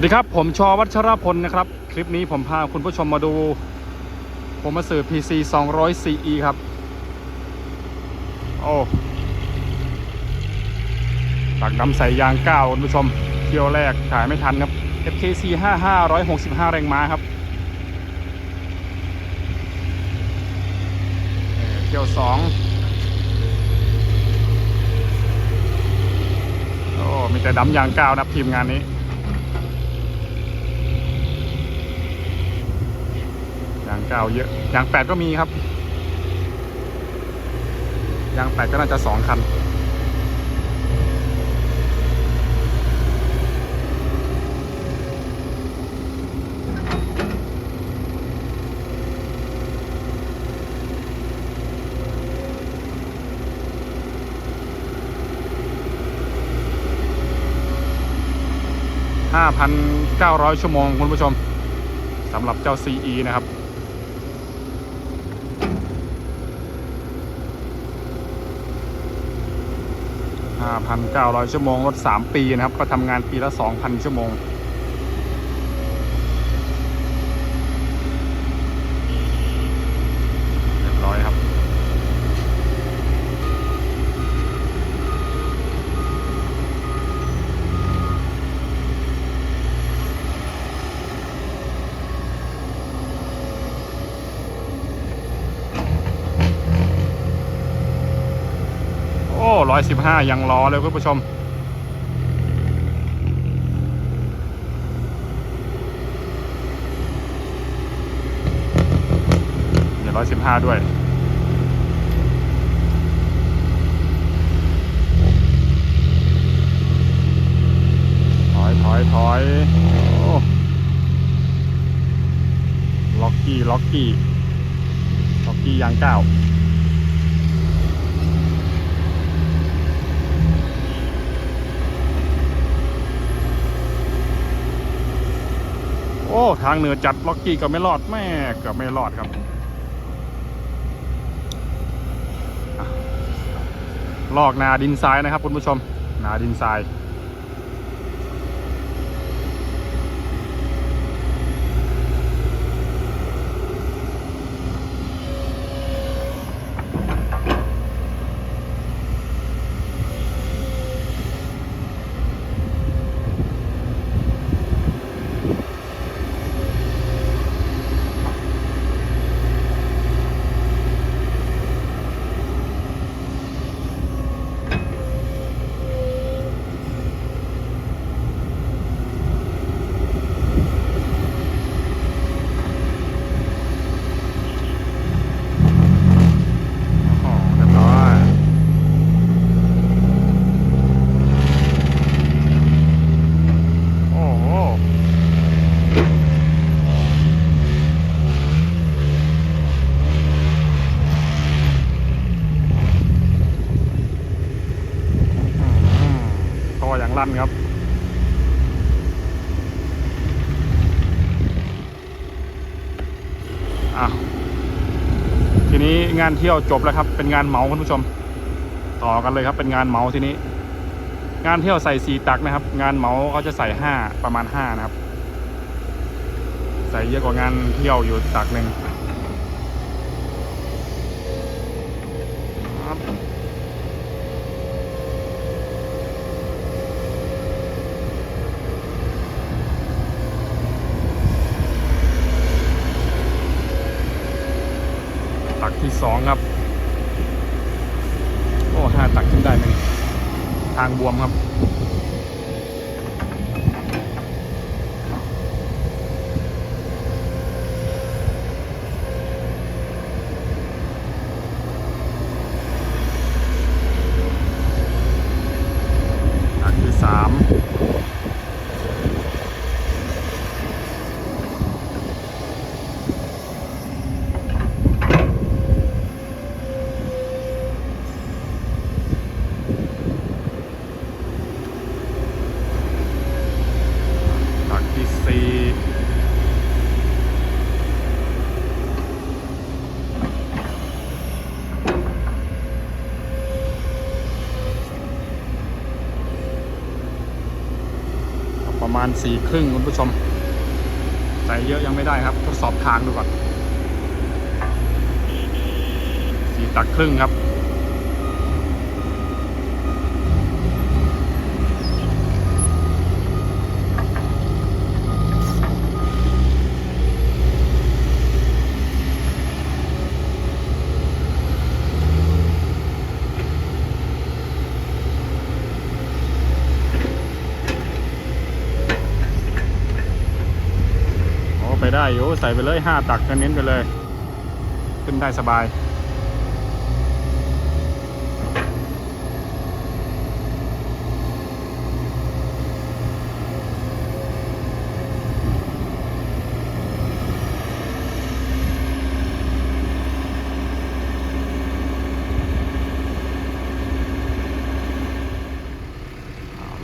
วัสดีครับ ผมชอวัชรพลนะครับ คลิปนี้ผมพาคุณผู้ชมมาดู ผมมาสื่อ PC 200 CE ครับ โอ้ตักดำใส่ยางก้าวคุณผู้ชมเที่ยวแรกถ่ายไม่ทันครับ FKC 55 165 แรงม้าครับเอ่อเที่ยวสองโอ้ มีแต่ดำยางก้าวนะทีมงานนี้ ยางเก้าเยอะ ยางแปดก็มีครับ ยางแปดก็น่าจะสองคัน 5,900 ชั่วโมง คุณผู้ชมสำหรับเจ้า CE นะครับ 5,900 ชั่วโมงรถ 3 ปีนะครับ ก็ทำงานปีละ 2,000 ชั่วโมง 115 ยังล้อเลยคุณผู้ชม เดี๋ยวร้อยสิบห้าด้วยถอยถอยถอยล็อกกี้ ล็อกกี้ ล็อกกี้ยังเก้า ทางเหนือจัดล็อกกี้ก็ไม่รอดแม่เกือบไม่รอดครับ ลอกนาดินทรายนะครับคุณผู้ชม นาดินทราย โอ้โหเรียบร้อย โอ้โห อืม คันครับอะทีนี้งานเที่ยวจบแล้วครับ เป็นงานเหมาคุณผู้ชม ต่อกันเลยครับ เป็นงานเหมาทีนี้ งานเที่ยวใส่สีตักนะครับ งานเหมาเขาจะใส่ห้าประมาณห้านะครับ ใส่เยอะกว่างานเที่ยวอยู่ตักหนึ่ง กที่สองครับ โอ้ห้าตักขึ้นได้ไหมเนี่ยทางบวมครับ ตักที่สาม ประมาณสี่ครึ่งคุณผู้ชม ใส่เยอะยังไม่ได้ครับ ทดสอบทางดูก่อนสี่ตักครึ่งครับ โอ้ ได้อยู่ใส่ไปเลยห้าตักก็เน้นไปเลย ขึ้นได้สบาย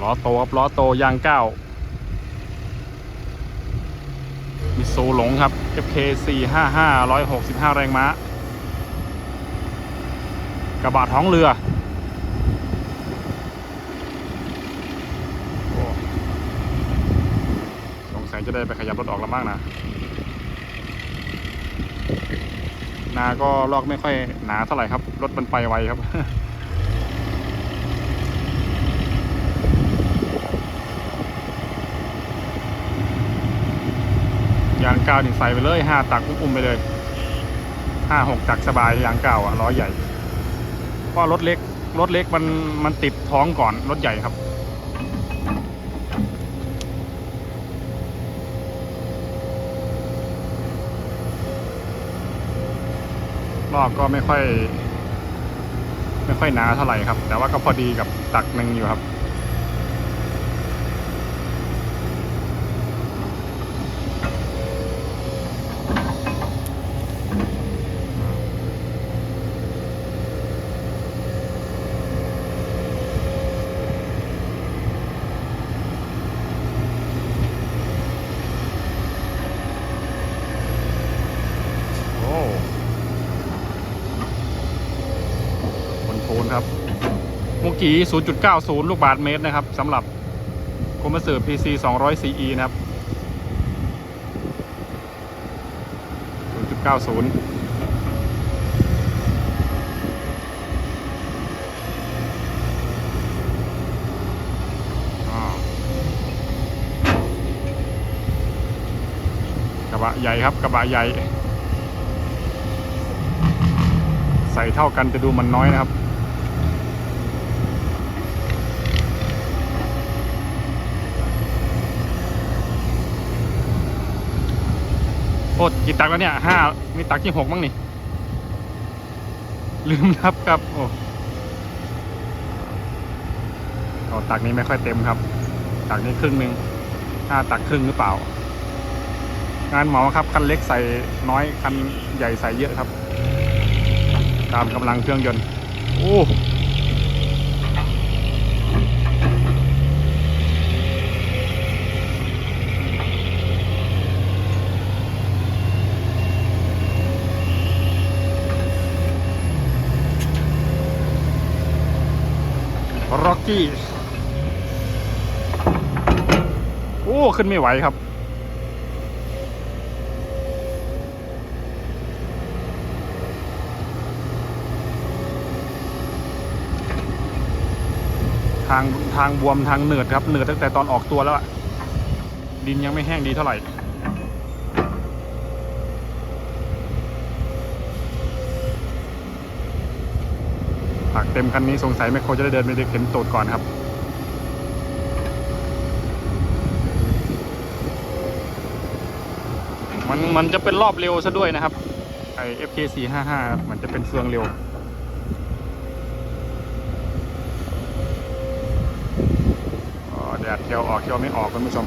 ล้อโตครับล้อโตยางเก้า มิซูหลงครับ FK 455 165 แรงม้า กระบะท้องเรือ สงสัยจะได้ไปขยับรถออกแล้วบ้างนะ นาก็ลอกไม่ค่อยหนาเท่าไหร่ครับ รถมันไปไวครับ ยางเก้านี่ใส่ไปเลยห้าตักอุ้มไปเลยห้าหกตักสบายยางเก้าอะล้อใหญ่เพราะรถเล็กรถเล็กมันมันติดท้องก่อนรถใหญ่ครับลอกก็ไม่ค่อย ไม่ค่อยหนาเท่าไหร่ครับ แต่ว่าก็พอดีกับตักหนึ่งอยู่ครับ โอ้บนโทนครับ มุกี0.90 ลูกบาทเมตรนะครับสำหรับโคมเซอร์ PC 200 CE นะครับ 0.90อ่ากระบะใหญ่ครับกระบะใหญ่ ใส่เท่ากันแต่ดูมันน้อยนะครับ โอ้กี่ตักแล้วเนี่ยห้ามีตักที่หกมั้งนี่ ลืมนับครับ โอ้เอาตักนี้ไม่ค่อยเต็มครับ ตักนี้ครึ่งหนึ่งห้าตักครึ่งหรือเปล่า งานเหมาครับ คันเล็กใส่น้อย คันใหญ่ใส่เยอะครับ ตามกำลังเครื่องยนต์ โอ้ กี้ โอ้ ขึ้นไม่ไหวครับ ทางทางบวมทางเหนืดครับเหนืดตั้งแต่ตอนออกตัวแล้วดินยังไม่แห้งดีเท่าไหร่ ผักเต็มคันนี้สงสัยแมคโครจะได้เดินไปเข็นตูดก่อนครับมันมันจะเป็นรอบเร็วซะด้วยนะครับไอ FK 4 5 5มันจะเป็นเฟืองเร็วอ๋อแดดเที่ยวออกเที่ยวไม่ออกคุณผู้ชม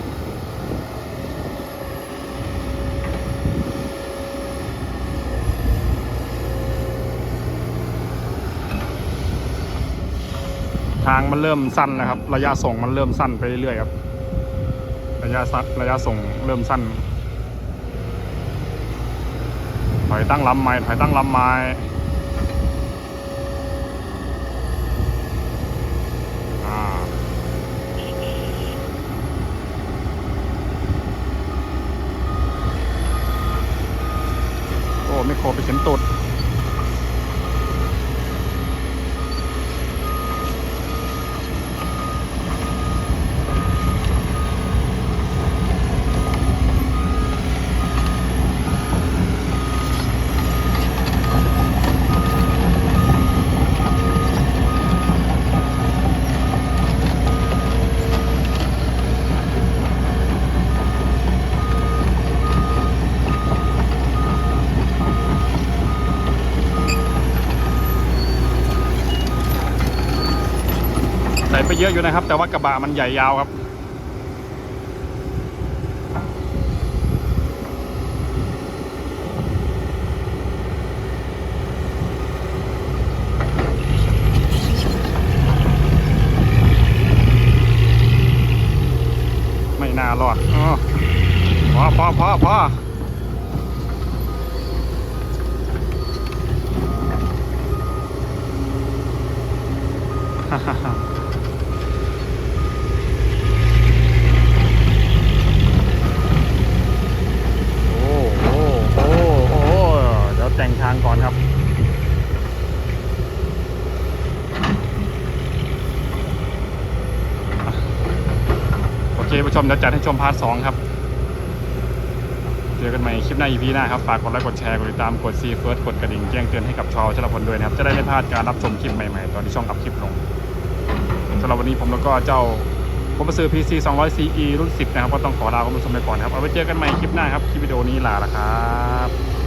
ทางมันเริ่มสั้นนะครับ ระยะส่งมันเริ่มสั้นไปเรื่อยๆครับ ระยะสั้นระยะส่งเริ่มสั้น ถอยตั้งลำไม้ถอยตั้งลำไม้โอ้ไม่ขอไปเข็นตุด เยอะอยู่นะครับ แต่ว่ากระบะมันใหญ่ยาวครับ ไม่น่ารอดอ๋อพอพอพอพอ โอ้โอ้โอ้โอ้เดี๋ยวแต่งทางก่อนครับ โอ เคผู้ชมเดี๋ยวจัดให้ชมพาร์ทสองครับ เจอกันใหม่คลิปหน้า EP หน้าครับ ฝากกดไลค์กดแชร์กดติดตามกดซีเฟิร์สกดกระดิ่งแจ้งเตือนให้กับชาวชลพลด้วยนะครับ จะได้ไม่พลาดการรับชมคลิปใหม่ๆ ตอนที่ช่องอัพคลิปลงสำหรับวันนี้ผมแล้วก็เจ้าผมมาซื้อ PC 200 CE รุ่น 10 นะครับ ก็ต้องขอลาคุณผู้ชมไปก่อนครับ เอาไว้เจอกันใหม่คลิปหน้าครับ คลิปวิดีโอนี้ลาละครับ